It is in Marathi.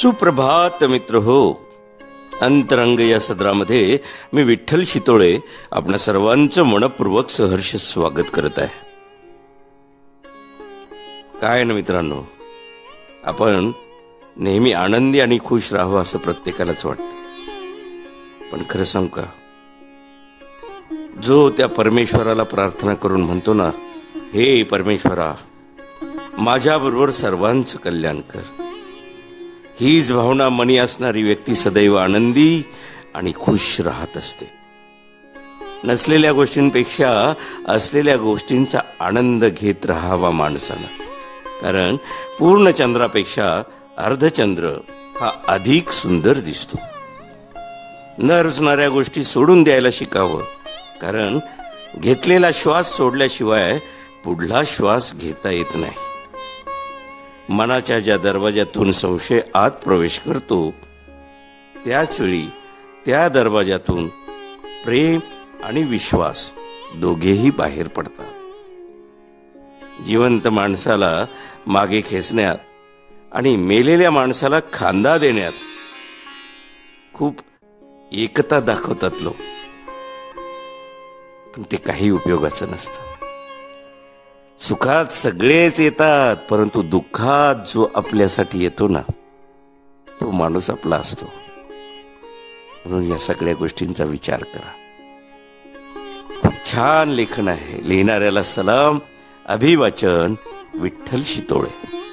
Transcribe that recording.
सुप्रभात मित्र हो. अंतरंग या सदरामध्ये मी विठ्ठल शितोळे आपणा सर्वांचं मनपूर्वक सहर्ष स्वागत करत आहे. काय ना मित्रांनो आपण नेहमी आनंदी आणि खुश राहावं असं प्रत्येकालाच वाटतं. पण खरं सांगू का? जो त्या परमेश्वराला प्रार्थना करून म्हणतो ना हे परमेश्वरा माझ्याबरोबर सर्वांचं कल्याण कर. हीच भावना मनी असणारी व्यक्ती सदैव आनंदी आणि खुश राहत असते. नसलेल्या गोष्टींपेक्षा असलेल्या गोष्टींचा आनंद घेत राहावा माणसानं कारण पूर्ण चंद्रापेक्षा अर्धचंद्र हा अधिक सुंदर दिसतो. न रुचणाऱ्या गोष्टी सोडून द्यायला शिकावं. कारण घेतलेला श्वास सोडल्याशिवाय पुढला श्वास घेता येत नाही. मनाच्या ज्या दरवाजातून संशय आत प्रवेश करतो त्याच वेळी त्या दरवाजातून प्रेम आणि विश्वास दोघेही बाहेर पडतात. जिवंत माणसाला मागे खेचण्यात आणि मेलेल्या माणसाला खांदा देण्यात खूप एकता दाखवतात लोक. पण ते काही उपयोगाचं नसतं. सुखात सगळेच येतात परंतु दुःखात जो आपल्यासाठी येतो ना तो माणूस आपला असतो. म्हणून या सगळ्या गोष्टींचा विचार करा. खूप छान लेखन आहे. लिहिणाऱ्याला सलाम अभिवाचन विठ्ठल शितोळे.